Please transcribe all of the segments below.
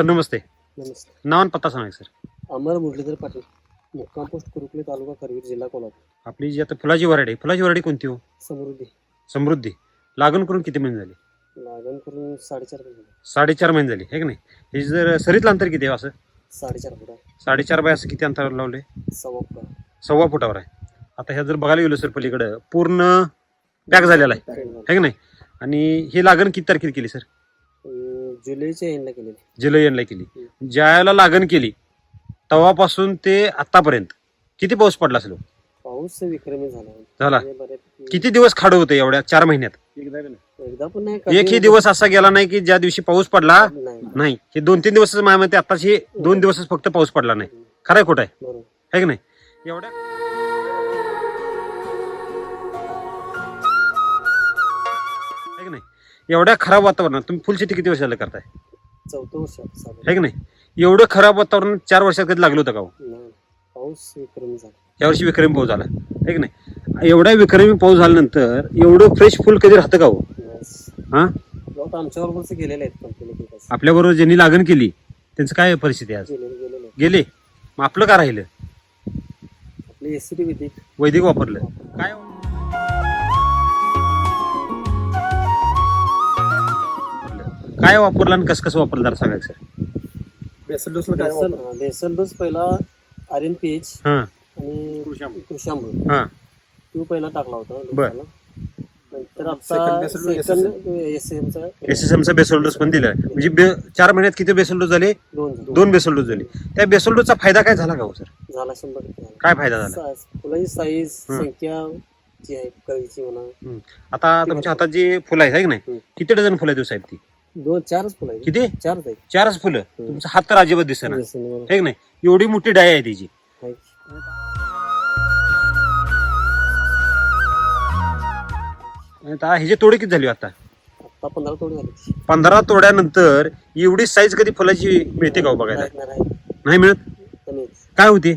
Sir नमस्ते. नमस्ते. नाव आणि पत्ता सांगा सर. अमर मुरलीधर पाटील मुक्काम पोस्ट कुरुकले तालुका करवीर जिल्हा कोल्हापूर. आपली जी आता फुलाची वराडी फुलाची वराडी कोणती हो? समृद्धी. समृद्धी. लागण करून किती महिने झाले? लागण करून साडेचार फूट झाले. साडेचार महिने झाले हे की नाही? हे जर सरीतलं अंतर किती आहे असं? साडेचार फूट आहे. साडेचार बाय असं किती अंतर लावले? सव्वा फूट आहे. सव्वा फुटावर आहे. आता ह्या जर बघायला गेलो सर पलीकडं पूर्ण पॅक झालेला आहे. हे की नाही? आणि ही लागण किती तारखेला केली सर? जुलैच्या एंडला केलेली जुलै एंडला केली. ज्यावेळेला लागण केली तेव्हापासून ते आतापर्यंत किती पाऊस पडला असेल हो? पाऊस विक्रमी झाला. झाला. म्हणजे किती दिवस खाडं होते एवढ्या चार महिन्यात? एकदा पण नाही एकही दिवस असा गेला नाही की ज्या दिवशी पाऊस पडला नाही. नाही. हे दोन तीन दिवस माझ्या मते आताची दोन दिवसच फक्त पाऊस पडला नाही. खरं आहे खोटं आहे? है की नाही? एवढ्या एवढ्या खराब वातावरणात तुम्ही फुलशेती किती वर्षाला करताय? चौथं वर्ष आता साधारण. है की नाही? एवढं खराब वातावरण चार वर्षात कधी लागलं होतं का हो? नाही पाऊस विक्रमी झाला. यावर्षी विक्रमी पाऊस झाला. है की नाही? एवढ्या विक्रमी पाऊस झाल्यानंतर एवढं फ्रेश फुल कधी राहतं का हो? नाही. हा? प्लॉट आमच्या बरोबरच गेलेले आहेत कंपनी. आपल्याबरोबर ज्यांनी लागण केली त्यांचं काय परिस्थिती आहे आज? गेलेले गेलेले. आहेत. गेले? मग आपलं का राहिलं? आपली वैदिक. वापरलं. काय काय वापरलं आणि कसं कसं वापरलं जरा सांगायचं? सर बेसल डोसला काय बेसल हा, बेसल डोस पहिला आर एन पी एच हां. आणि कृषामृत. कृषामृत हां. तो पहिला टाकला होता बर. डोसाला. नंतर Second आता basal dose सेकंड एस एमचा एस एस एमचा बेसल डोस पण दिला म्हणजे बे- चार महिन्यात किती बेसल डोस झाले? दोन दोन. बेसल डोस झाले. त्या बेसल डोसचा फायदा काय झाला का हो सर? झाला शंभर टक्के झाला. काय फायदा झाला? सा- फुलाची साईज हं. संख्या जी आहे कळीची म्हणा. हं. आता तुमच्या हातात जी फुलं आहेत है की नाही. किती डझन फुलं आहेत हो साहेब ती? दोन चारच फुलं किती? चारच आहेत. चारच फुलं? तुमचा हात तर अजिबात दिसणार बेसन म्हणून. है की नाही? एवढी मोठी डाय आहे तिची. आहे. आता ह्याची तोडी किती झाली आता? आता पंधरा तोडी झाली. पंधरा तोड्यानंतर एवढी साईज कधी फुलाची मिळते का हो बघायला? नाही, नाही, नाही. मिळत? कमी काय होती?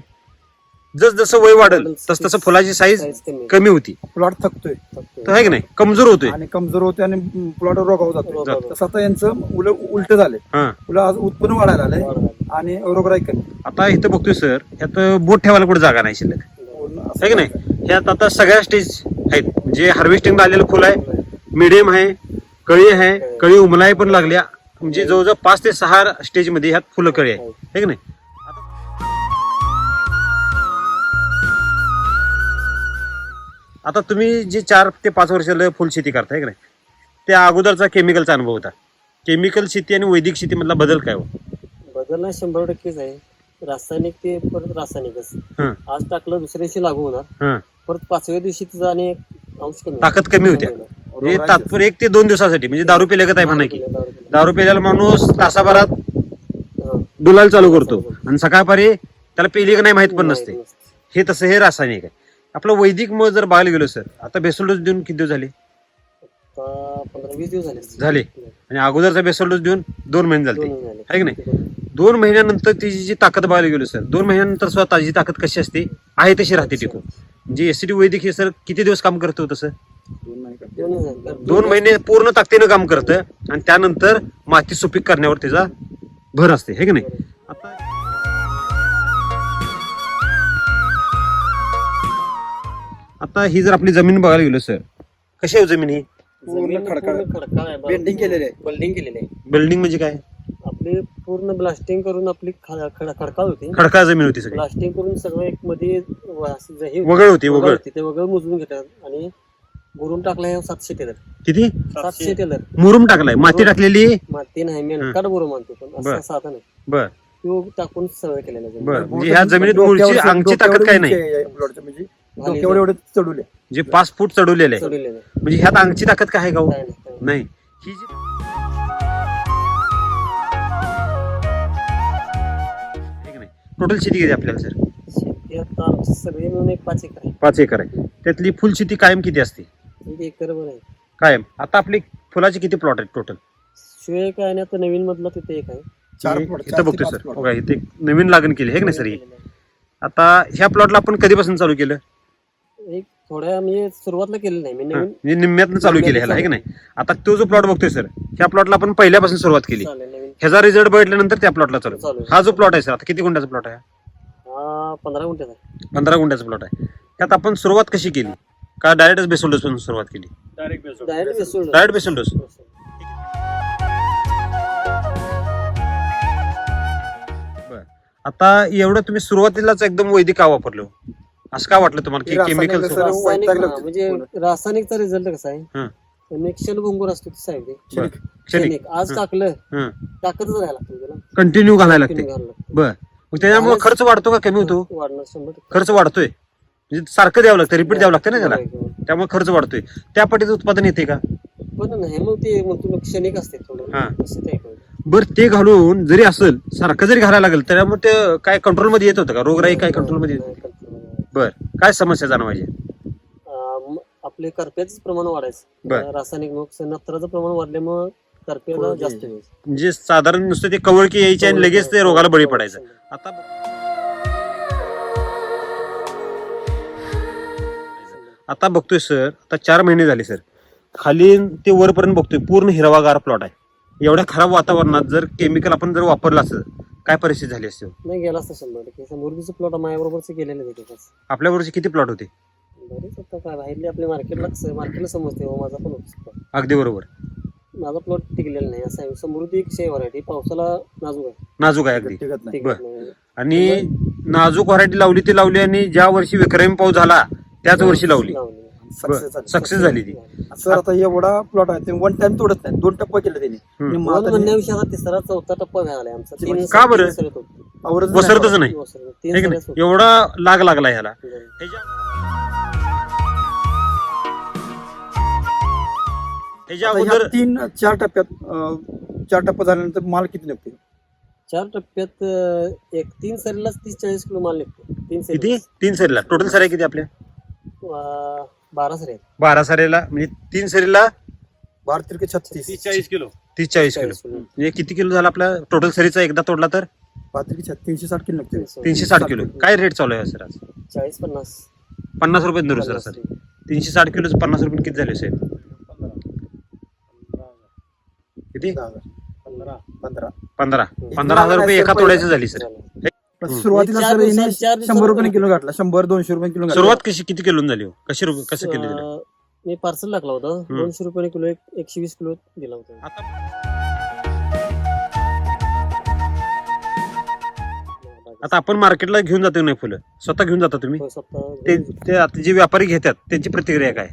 जस जसं वय वाढल तस तसं फुलाची साईज कमी होती. प्लॉट थकतोय. तर आहे की नाही? कमजोर होतोय. आणि कमजोर होते आणि प्लॉट रोगावर. तसं आता यांचं उल उलट झालंय. हा. फुलं आज उत्पन्न वाढायला आलंय झाली. आणि रोगराई कमी. आता इथं बघतोय सर ह्यात बोट ठेवायला कुठे जागा नाही शिल्लक. आहे की नाही? ह्यात आता सगळ्या स्टेज आहेत. म्हणजे हार्वेस्टिंग आलेलं फुल आहे मिडियम आहे कळी आहे कळी उमलाय पण लागल्या. म्हणजे जवळजवळ पाच ते सहा स्टेजमध्ये ह्यात फुलं कळी आहे. है. की नाही? आता तुम्ही जे चार ते पाच वर्षाला फुल शेती करताय की नाही? त्या अगोदरचा केमिकलचा अनुभव होता. केमिकल शेती आणि वैदिक शेती मधला बदल काय हो? बदल नाही शंभर टक्केच आहे. रासायनिक ते परत रासायनिकच. हं, आज टाकलं दुसऱ्या दिवशी लागू होणार. हं. परत पाचव्या दिवशी तिचा आणि अंश कमी ताकद कमी होत्या. म्हणजे तात्पुर एक ते दोन दिवसासाठी म्हणजे दारू पिल्यागत आहे म्हणा की. दारू पिल्याला माणूस तासाभरात डुलायला चालू करतो. आणि सकाळपारी त्याला पेली का नाही माहीत पण नसते. हे तसं हे रासायनिक आहे. आपलं वैदिक मग जर बघायला गेलो सर आता बेसल डोस देऊन किती दिवस झाले? पंधरा वीस दिवस झाले. झाले. आणि अगोदरचा बेसल डोस देऊन दोन महिने झाले. दोन झाले. आहे की नाही? दोन महिन्यानंतर तिची जी ताकद बघायला गेलो सर दोन महिन्यानंतर सुद्धा ताजी ताकद कशी असते आहे तशी राहते टिकून म्हणजे एसीडी वैदिक हे सर किती दिवस काम करतो तसं दोन झाले. दोन महिने पूर्ण ताकदीनं काम करतं आणि त्यानंतर माती सुपीक करण्यावर त्याचा भर असते. हे की नाही? आता ही जर आपली जमीन बघायला गेलो सर कशी आहे हो जमीन ही? पूर्ण खडकाळ. आहे. केलेले आहे. बिल्डिंग केलेली आहे. बिल्डिंग म्हणजे काय? आपली पूर्ण ब्लास्टिंग करून आपली खड- खड- खडकाळ होती. खडकाळ जमीन होती सगळी. ब्लास्टिंग करून सगळं एक मध्ये व- असं जे हे वगळ होती वगळ. होती, ते वगळ मोजून घेतात. आणि बुरून टाकलं हे सातशे टेलर. किती? सातशे टेलर. मुरुम टाकलाय. माती टाकलेली? माती नाही मेनकाट बुरू म्हणतो पण बर. असं साधन आहे. बर. तो टाकून सवय केलेला. बर. म्हणजे ह्या जमिनीत मुळची अंगची ताकद काय नाही? प्लॉटचं म्हणजे. डोक्यावर एवढे चढवले. जे पाच फूट चढवलेलं. आहे चढवलेलं. आहे. म्हणजे ह्यात अंगची ताकद काय आहे हो? काय नाही, काय नाही. नाही. ही जी टोटल शेती किती आहे आपल्याला सर शेती आता आमची सगळी मिळून एक पाच एकर आहे. पाच एकर आहे. त्यातली फुल शेती कायम किती असते? एक एकर बरं आहे. कायम. आता आपली फुलाचे किती प्लॉट आहेत टोटल शिवाय काय आता नवीन मधला तिथे एक आहे. चार plot, चार इथं ते बघतोय पाच सर plot. बघा इथे एक नवीन लागण केली आहे की नाही सर ही आता ह्या प्लॉटला आपण कधीपासून चालू केलं? एक थोड्या मी सुरुवातला केलेलं नाही मी हा, नवीन म्हणजे निम्म्यातनं चालू केले ह्याला आहे की नाही? आता तो जो प्लॉट बघतोय सर ह्या प्लॉटला आपण पहिल्यापासून सुरुवात केली. चालेल नवीन. ह्याचा रिझल्ट बघितल्यानंतर त्या प्लॉटला चालू. चालू आहे. हा जो प्लॉट आहे सर आता किती गुंठ्याचा प्लॉट आहे? हा पंधरा गुंठ्याचा आहे. पंधरा गुंठ्याचा प्लॉट आहे. त्यात आपण सुरुवात कशी केली? का डायरेक्ट बेसोल्डोस पासून सुरुवात केली? डायरेक्ट डायरेक्ट बेसून डायरेक्ट बेसोल्डोस आता एवढं तुम्ही सुरुवातीलाच एकदम वैदिक का वापरलं असं का वाटलं तुम्हाला की रासायनिक केमिकल रासायनिक वैतागलं हा, होतं. म्हणजे रासायनिकचा रिझल्ट कसा हा. आहे त्याने एक क्षणभंगूर असतो ती ते. क्षणिक आज हा. टाकलं हं. टाकतच राहायला लागतं त्याला कंटिन्यू घालायला लागते Continue घालायला लागतं. बर मग त्याच्यामुळे खर्च वाढतो का कमी होतो वाढणार शंभर टक्के. खर्च वाढतोय म्हणजे सारखं द्यावं लागतं रिपीट द्यावं लागतं ना त्याला. त्यामुळे खर्च वाढतोय त्या पटीचं उत्पादन येते का पण नाही मग ते क्षणिक असते थोडं हा. ते. बर ते घालून जरी असेल सारखं जरी घालायला लागेल त्यामुळे ते काय कंट्रोलमध्ये येत होतं का रोगराई काय कंट्रोलमध्ये येत नाही, मध्ये. बर. काय समस्या जाणवायची अं, आपले करप्याचं प्रमाण वाढायचं. रासायनिक नत्राचं प्रमाण वाढल्यामुळे करप्याला जास्त. म्हणजे साधारण नुसतं ते कवळकी यायची आणि लगेच ते रोगाला बळी पडायचं. आता आता बघतोय सर. आता चार महिने झाले सर. खाली ते वरपर्यंत बघतोय. पूर्ण हिरवागार प्लॉट आहे. एवढ्या खराब वातावरणात जर केमिकल आपण जर वापरलं असतं काय परिस्थिती झाली असते? नाही गेला असता शंभर टक्के. मुरगीचं प्लॉट माझ्याबरोबरच गेलेलं आहे आपल्या वरचे किती प्लॉट होते? बरेच आता काय बाहेरले आपल्या मार्केटला मार्केटला समजते हो माझा पण होतो. अगदी बरोबर. माझा प्लॉट टिकलेला नाही असं आहे. समृद्धी एक शे व्हरायटी पावसाला नाजूक आहे. नाजूक आहे अगदी. टिकत नाही. टिकत नाही. आणि नाजूक व्हरायटी लावली ती लावली आणि ज्या वर्षी विक्रमी पाऊस झाला त्याच वर्षी लावली. झाली सक्सेस झाली. ती. सर आता एवढा प्लॉट आहे ते वन टाइम तोडत नाही दोन टप्पा केले त्यांनी. मला म्हणण्याविषयी आता तिसरा चौथा टप्पा झाला आमचा. तीन म्हणजे का बरं? तीन होतो. वसरतच नाही. वसरत. है तीन की सऱ्यात नाही? होतो. एवढा लाग लागला ह्याला. बरं. ह्याच्या ह्याच्या आता ह्या अगोदर तीन चार टप्प्यात अं, चार टप्पा झाल्यानंतर माल किती निघतो चार टप्प्यात अं, एक तीन सरीलाच तीस चाळीस किलो माल निघतो तीन किती? सरी तीन सरीला. टोटल सऱ्या किती आपल्या? बारा सरी बारा सरीला म्हणजे तीन सरीला बारा तिरके छत्तीस. चाळीस किलो. तीस चाळीस किलो. म्हणजे किती किलो झाला आपला? टोटल सरीचा एकदा तोडला तर? बारा तिरके छत्तीस तीनशे साठ किलो तीनशे साठ किलो. काय रेट चालू आहे सर आज? चाळीस पन्नास. पन्नास रुपये धरू सर सर तीनशे साठ किलो पन्नास रुपये किती झाले साहेब? किती? पंधरा. पंधरा. पंधरा. पंधरा हजार रुपये एका तोड्याची झाली सर. पण. सुरुवातीला चार सर दिवसात- हिने चार दिवसात शंभर रुपये किलो घातला शंभर दोनशे रुपये किलो घातला. सुरुवात कशी किती किलो झाली हो? कशी रुपये कसं केली दिलं अं, मी पार्सल टाकला होता. हम्म. दोनशे रुपये किलो एक एकशे वीस किलो दिला होता. आता आता आपण मार्केटला घेऊन जातो नाही फुलं? स्वतः घेऊन जाता तुम्ही? स्वतः ते ते आता जे व्यापारी घेतात त्यांची प्रतिक्रिया काय?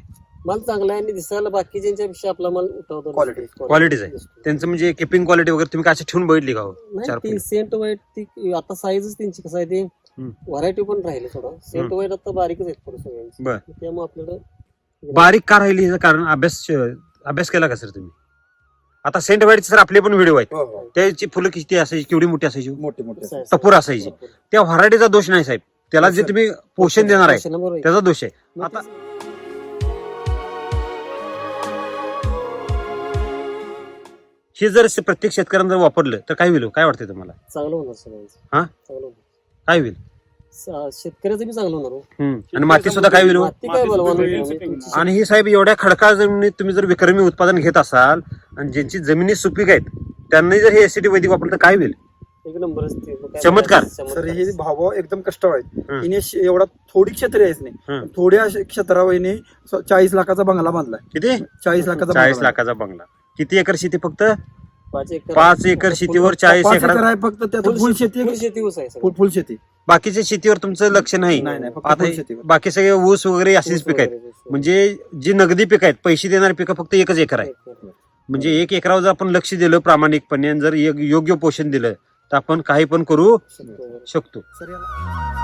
माल चांगला आहे आणि दिसायला बाकीच्यांच्या पेक्षा आपला माल उठावतो Quality. Qualityच आहे. त्यांचं म्हणजे किपिंग क्वालिटी वगैरे तुम्ही असं ठेवून बघितली का हो? नाही ती फुलं. सेंट वाईट ती आता साईजच त्यांची कसं आहे ते हम्म. व्हरायटी पण राहिले थोडं. सेंट वाईट आता बारीकच आहेत थोडं सगळ्यांची. बर. त्यामुळे आपल्याकडे बारीक का राहिली कारण अभ्यास अभ्यास केला का सर तुम्ही? आता सेंट व्हाईट सर आपले पण व्हिडिओ आहेत. हो, हो. त्याची फुलं किती असायची? केवढी मोठी असायची? मोठे मोठे टपोर असायची. त्या व्हरायटीचा दोष नाही साहेब. त्याला जे तुम्ही पोषण देणार आहे पोषण बरोबर आहे. त्याचा दोष आहे. आता हे जर स- प्रत्येक शेतकऱ्यांना जर वापरलं तर काय होईल हो? काय वाटतंय तुम्हाला चांगलं होणार सगळ्यांचं हा? चांगलं होणार काय होईल सा- शेतकऱ्याचं बी चांगलं होणार हो. हम्म. आणि माती सुद्धा काय होईल हो? माती काय आणि ही साहेब एवढ्या खडकाळ जमिनीत तुम्ही जर विक्रमी उत्पादन घेत असाल आणि ज्यांची जमिनी सुपीक आहेत त्यांनी जर हे एसिडी वैदिक वापरलं तर काय होईल एक नंबर असते मग काय चमत्कार. सर हे भाव एकदम कष्टाळ आहेत. हिने श- एवढा थोडी क्षेत्र आहेच नाही. पण थोड्या क्षेत्रावर हिने स- चाळीस लाखाचा बंगला बांधलाय किती चाळीस लाखाचा चाळीस बंगला लाखाचा बंगला किती एकर शेती फक्त? पाच एकर. पाच एकर शेतीवर. चाळीस पाच एकर. आहे फक्त त्यात फुल फुल शेती शेती फुल शेती ऊस आहे सगळं. फुल फुल शेती. बाकीच्या शेतीवर तुमचं लक्ष नाही. नाही नाही फक्त आता फुल शेतीवर. बाकी सगळे ऊस वगैरे अशीच ऊस पिक आहेत. वगैरे, ऊस. म्हणजे जी नगदी पिक आहेत पैसे देणारी पिकं फक्त एकच एकर आहे. म्हणजे एक एकरावर जर आपण लक्ष दिलं प्रामाणिकपणे आणि जर योग्य पोषण दिलं तर आपण काही पण करू शकतो. सर याला-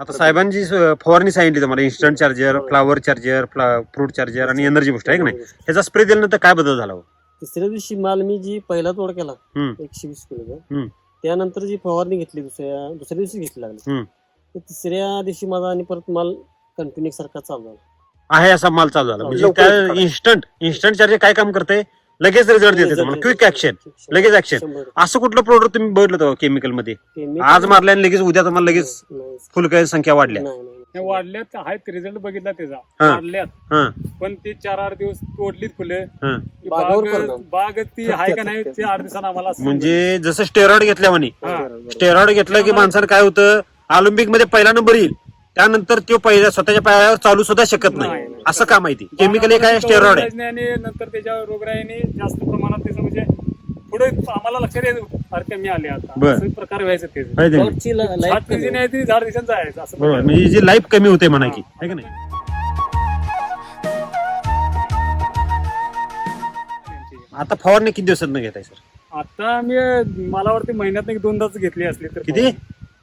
आता साहेबांची स- फवारणी सांगितली तुम्हाला instant charger flower charger fruit charger आणि एनर्जी बुस्ट आहे की नाही ह्याचा स्प्रे दिल्यानंतर काय बदल झाला हो? तिसऱ्या दिवशी माल मी जी पहिला तोड केला हम्म. एकशे वीस किलोचा हम्म. त्यानंतर जी फवारणी घेतली दुसऱ्या दुसऱ्या दिवशी घेतली लागली. तर तिसऱ्या दिवशी माझा आणि परत माल कंटिन्यू सारखा चालू झाला आहे असा माल चालू झाला म्हणजे लवकर काय काढा. इन्स्टंट इन्स्टंट चार्जर काय काम करते लगेच रिझल्ट देते. क्विक ऍक्शन लगेच ऍक्शन. असं कुठलं प्रोडक्ट तुम्ही बघितलं होतं केमिकलमध्ये? आज मारल्याने लगेच उद्या तुम्हाला लगेच नाही, फुलकाची संख्या वाढल्या. हे वाढल्यात आहेत रिझल्ट बघितला त्याचा. वाढल्यात. हा. पण ती चार आठ दिवस तोडलीत फुलं. बाग ती आहे का नाही ते आठ दिवसांना आम्हाला म्हणजे जसं स्टेरॉइड घेतल्या म्हणे. स्टेरॉइड घेतलं की माणसानं काय होतं? ऑलिम्पिकमध्ये पहिला नंबर येईल. त्यानंतर तो पहिल्या स्वतःच्या पायावर चालू सुद्धा शकत नाही. असं काम आहे ते केमिकल एक आहे स्टेरॉइड आहे. आणि नंतर त्याच्या रोगराईने जास्त प्रमाणात त्याचं म्हणजे पुढे आम्हाला लक्षात येत कमी आले आता. बर. असं प्रकार व्हायचं ते. माहिती ची ला- कमी दिवशी नाही ती झाड दिवसांचं आहे असं बरोबर. प्रकार. म्हणजे जी लाईफ कमी होते म्हणा की आहे का नाही? आता फवारणी किती दिवसात घेत आहे सर? आता मी मला वाटते महिन्यात दोनदाच घेतली असली तर किती?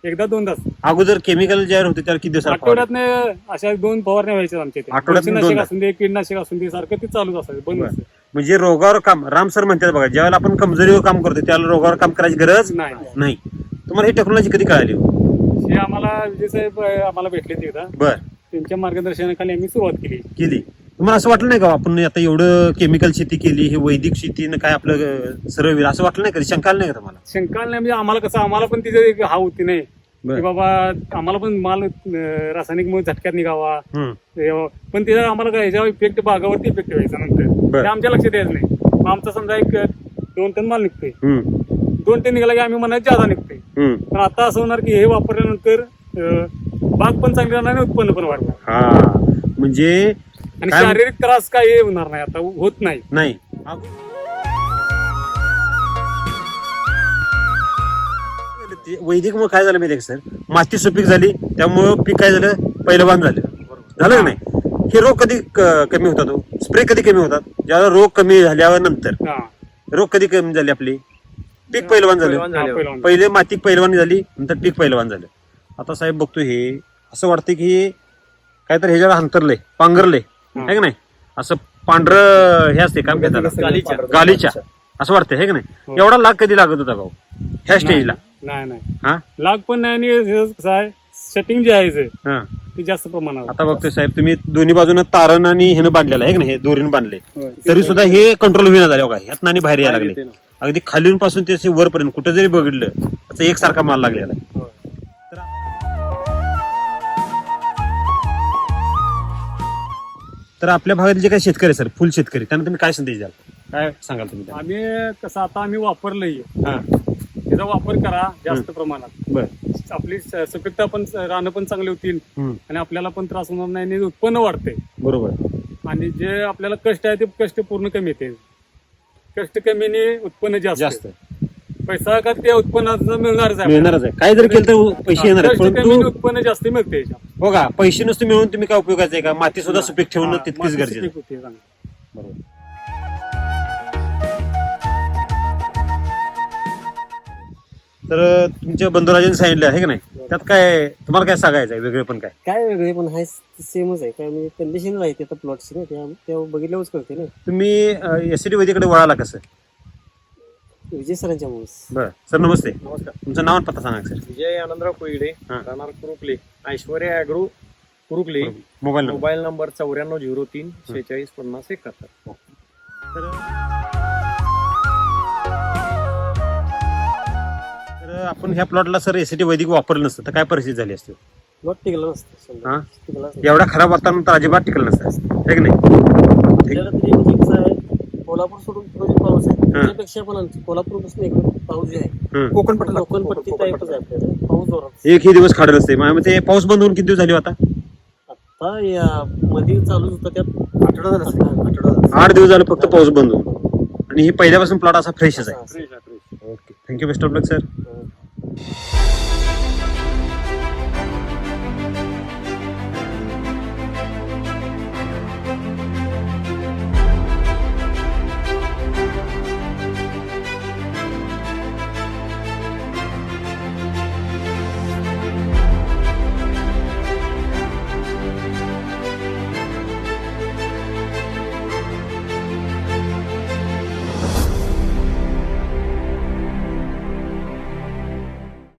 एकदा दोनदाच अगोदर केमिकल ज्या होते त्यावर किती दिवसात फवारणी? आठवड्यात अशा दोन फवारण्या व्हायच्या आमच्या इथे. आठवड्यातनं बुरशीनाशक दोनदा? असून दे कीडनाशक असून दे सारखं ते चालूच असायचं बंद बरं. नसायचं. म्हणजे रोगावर काम राम सर म्हणतात बघा ज्यावेळेला आपण कमजोरीवर काम करतो त्यावेळेला रोगावर काम करायची गरज नाही नाही तुम्हाला ही टेक्नॉलॉजी कधी कळाली हे आम्हाला विजय साहेब अं, आम्हाला भेटले ते एकदा बर त्यांच्या मार्गदर्शनाखाली आम्ही सुरुवात केली केली तुम्हाला असं वाटलं नाही का आपण आता एवढं केमिकल शेती केली हे वैदिक शेतीनं काय आपलं अं, सरळ होईल असं वाटलं नाही कधी शंका आली नाही का तुम्हाला शंका नाही म्हणजे आम्हाला कसं आम्हाला पण तिथे एक हा होती नाही. की बाबा आम्हाला पण माल रासायनिक मुळे झटक्यात निघावा. पण त्याचा आम्हाला काय इफेक्ट बागावरती इफेक्ट व्हायचा नंतर. ते आमच्या लक्षात यायचं नाही. आमचा समजा एक दोन टन माल निघतोय. दोन टन निघाला की आम्ही म्हणायचं जादा निघतोय. पण आता असं होणार की हे वापरल्यानंतर बाग पण चांगली राहणार आणि उत्पन्न पण वाढणार. म्हणजे आणि शारीरिक त्रास काही होणार नाही आता. होत नाही. नाही ते वैदिक मग काय झालं माहिती सर? माती सुपीक झाली त्यामुळं पीक काय झालं? पहिलवान झालं. झालं का नाही? हे रोग कधी क- कमी होतात हो? स्प्रे कधी कमी होतात? ज्यावेळेला रोग कमी झाल्यावर नंतर हा. रोग कधी कमी झाले आपली? पीक पहिलवान झालं. हा, पहिलवान. पहिले माती पहिलवानी झाली नंतर पीक पहिलवान झालं. आता साहेब बघतो हे असं वाटतं की हे काहीतरी ह्याच्यावर अंतरले पांघरले आहे का नाही? असं पांढरं हे असते काम घेतात गालीच्या. गालीच्या. असं वाटतंय हे का नाही? हो. एवढा लाग कधी लागत होता भाऊ? ह्या स्टेजला नाही नाही. हा? लाग पण नाही आणि हे कसं आहे सेटिंग जे आहे जे, हा. ते जास्त प्रमाणात आता बघतोय साहेब तुम्ही दोन्ही बाजूनं तारण आणि ह्यानं बांधलेलं आहे का नाही? हे दोरीनं बांधले. होय. तरी सुद्धा हे कंट्रोल होईना झाले बघा ह्यात आणि बाहेर यायला लागले. अगदी खालून पासून ते असे वरपर्यंत कुठं जरी बघितलं त्याचा एकसारखा माल लागलेला आहे. होय. तर आपल्या भागातील जे काही शेतकरी आहे सर फुल शेतकरी त्यांना तुम्ही काय संदेश द्याल? काय? सांगाल तुम्ही त्यांना? आम्ही कसं आता आम्ही वापरलंय. हा. त्याचा वापर करा जास्त प्रमाणात. बर. आपली सुपीकता पण रानं पण चांगली होतील. आणि आपल्याला पण त्रास होणार नाही आणि उत्पन्न वाढते. बरोबर. आणि जे आपल्याला कष्ट आहे ते कष्ट पूर्ण कमी येते. कष्ट कमीने उत्पन्न जास्त जास्त. पैसा का त्या उत्पन्नाचं मिळणारच आहे मिळणारच आहे. काय जर केलं तर पैसे येणार उत्पन्न जास्त मिळते. याच्यात. बघा पैसे नसते मिळून तुम्ही काय उपयोगाचे आहे का? माती सुद्धा सुपीक ठेवणं हा, तितकीच गरजेचं. बरोबर. तर तुमच्या बंधुराजांनी सांगितलं आहे का नाही? त्यात काय तुम्हाला काय सांगायचं आहे? वेगळे पण काय? काय वेगळे पण आहे सेमच आहे. काय म्हणजे कंडिशन आहे आता प्लॉटची ना त्या त्या बघितल्यावरच कळते ना. तुम्ही एस डी वैद्यकडे वळाला कसं? विजय सरांच्या बरं. सर नमस्ते. नमस्कार. तुमचं नाव आणि पत्ता सांगा सर. विजय आनंदराव कोईडे हा. राहणार Kurukale. Aishwarya agro Kurukale. Mobile number. Mobile number चौऱ्याण्णव झिरो तीन शेहेचाळीस पन्नास एकाहत्तर. तर आपण ह्या प्लॉटला सर एस टी वैदिक वापरलं नसतं तर काय परिस्थिती झाली असते? प्लॉट टिकला नसतं. हा? एवढा खराब वातावरण तर अजिबात टिकलं नसतं आहे की नाही? आपल्याला तरी कसं आहे कोल्हापूर सोडून पुढे जे पाऊस आहे त्यापेक्षा पण आमचं कोल्हापूरपासून इकडे पाऊस जे आहे हम्म. कोकण पट्टा कोकण पट्टी टाईपच आहे. आपल्याला पाऊस जोरात एकही दिवस खाडत असते. मग ते पाऊस बंद होऊन किती दिवस झाले हो आता? आता या मध्ये चालू होतं त्यात आठवडा झाला असेल. आठवडा झाला. आठ दिवस झाले फक्त पाऊस बंद होऊन. आणि हे पहिल्यापासून प्लॉट असा फ्रेशच आहे. Okay thank you best of luck sir Thank you.